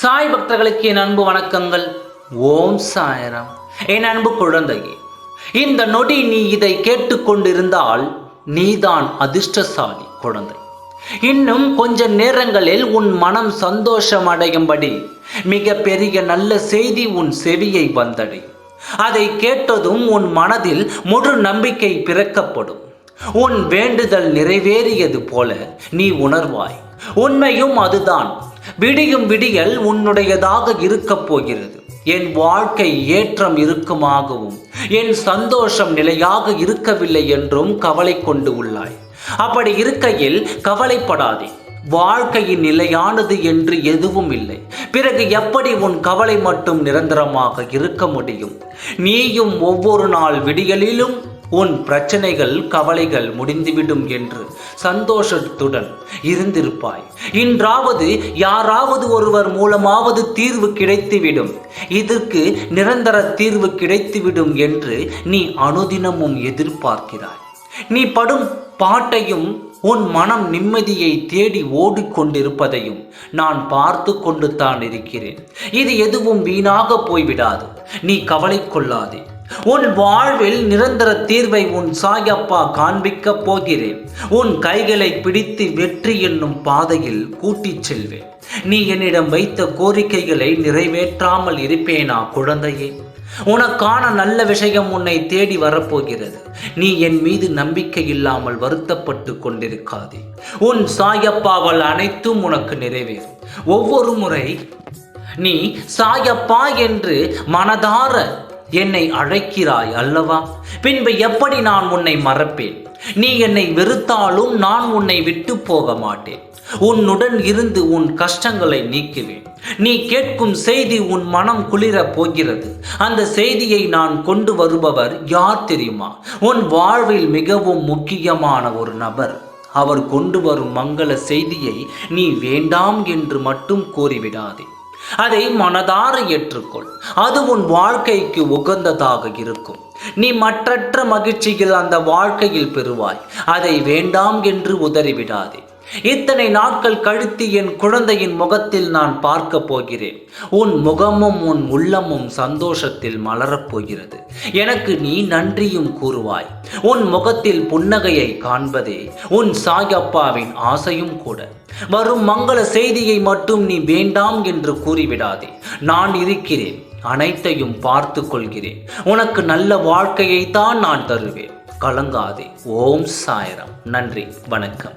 சாய் பக்தர்களுக்கு என் அன்பு வணக்கங்கள். ஓம் சாயராம். என் அன்பு குழந்தையே இந்த நொடி நீ இதை கேட்டுக்கொண்டிருந்தால் நீதான் அதிர்ஷ்டசாலி குழந்தை. இன்னும் கொஞ்ச நேரங்களில் உன் மனம் சந்தோஷம் அடையும்படி மிக பெரிய நல்ல செய்தி உன் செவியை வந்தடையும் அதை கேட்டதும் உன் மனதில் முழு நம்பிக்கை பிறக்கப்படும். உன் வேண்டுதல் நிறைவேறியது போல நீ உணர்வாய். உண்மையும் அதுதான். விடியும் விடியல் உன்னுடையதாக இருக்கப் போகிறது. என் வாழ்க்கை ஏற்றம் இருக்குமாகவும் என் சந்தோஷம் நிலையாக இருக்கவில்லை என்றும் கவலை கொண்டு உள்ளாய். அப்படி இருக்கையில் கவலைப்படாதே. வாழ்க்கையின் நிலையானது என்று எதுவும் இல்லை. பிறகு எப்படி உன் கவலை மட்டும் நிரந்தரமாக இருக்க முடியும்? நீயும் ஒவ்வொரு நாள் விடியலிலும் உன் பிரச்சனைகள் கவலைகள் முடிந்துவிடும் என்று சந்தோஷத்துடன் இருந்திருப்பாய். இன்றாவது யாராவது ஒருவர் மூலமாவது தீர்வு கிடைத்துவிடும். இதற்கு நிரந்தர தீர்வு கிடைத்துவிடும் என்று நீ அனுதினமும் எதிர்பார்க்கிறாய். நீ படும் பாட்டையும் உன் மனம் நிம்மதியை தேடி ஓடிக்கொண்டிருப்பதையும் நான் பார்த்து கொண்டு தான் இருக்கிறேன். இது எதுவும் வீணாக போய்விடாது. நீ கவலை கொள்ளாதே. உன் வாழ்வில் நிரந்தர தீர்வை உன் சாயப்பா காண்பிக்கப் போகிறேன். உன் கைகளை பிடித்து வெற்றி என்னும் பாதையில் கூட்டிச் செல்வேன். நீ என்னிடம் வைத்த கோரிக்கைகளை நிறைவேற்றாமல் இருப்பேனா குழந்தையே? உனக்கான நல்ல விஷயம் உன்னை தேடி வரப்போகிறது. நீ என் மீது நம்பிக்கை இல்லாமல் வருத்தப்பட்டு கொண்டிருக்காதே. உன் சாயப்பாவல் அனைத்தும் உனக்கு நிறைவேறும். ஒவ்வொரு முறை நீ சாயப்பா என்று மனதார என்னை அழைக்கிறாய் அல்லவா? பின்பு எப்படி நான் உன்னை மறப்பேன்? நீ என்னை வெறுத்தாலும் நான் உன்னை விட்டு போக மாட்டேன். உன்னுடன் இருந்து உன் கஷ்டங்களை நீக்குவேன். நீ கேட்கும் செய்தி உன் மனம் குளிரப் போகிறது. அந்த செய்தியை நான் கொண்டு வருபவர் யார் தெரியுமா? உன் வாழ்வில் மிகவும் முக்கியமான ஒரு நபர். அவர் கொண்டு வரும் மங்கள செய்தியை நீ வேண்டாம் என்று மட்டும் கூறிவிடாதே. அதை மனதார ஏற்றுக்கொள். அது உன் வாழ்க்கைக்கு உகந்ததாக இருக்கும். நீ மற்றற்ற மகிழ்ச்சியில் அந்த வாழ்க்கையில் பெறுவாய். அதை வேண்டாம் என்று உதறிவிடாதே. இத்தனை நாட்கள் கழித்து என் குழந்தையின் முகத்தில் நான் பார்க்க போகிறேன். உன் முகமும் உன் உள்ளமும் சந்தோஷத்தில் மலரப் போகிறது. எனக்கு நீ நன்றியும் கூறுவாய். உன் முகத்தில் புன்னகையை காண்பதே உன் சாயப்பாவின் ஆசையும் கூட. வரும் மங்கள செய்தியை மட்டும் நீ வேண்டாம் என்று கூறிவிடாதே. நான் இருக்கிறேன் அனைத்தையும் பார்த்து கொள்கிறேன். உனக்கு நல்ல வாழ்க்கையை தான் நான் தருவேன். கலங்காதே. ஓம் சாயரம். நன்றி. வணக்கம்.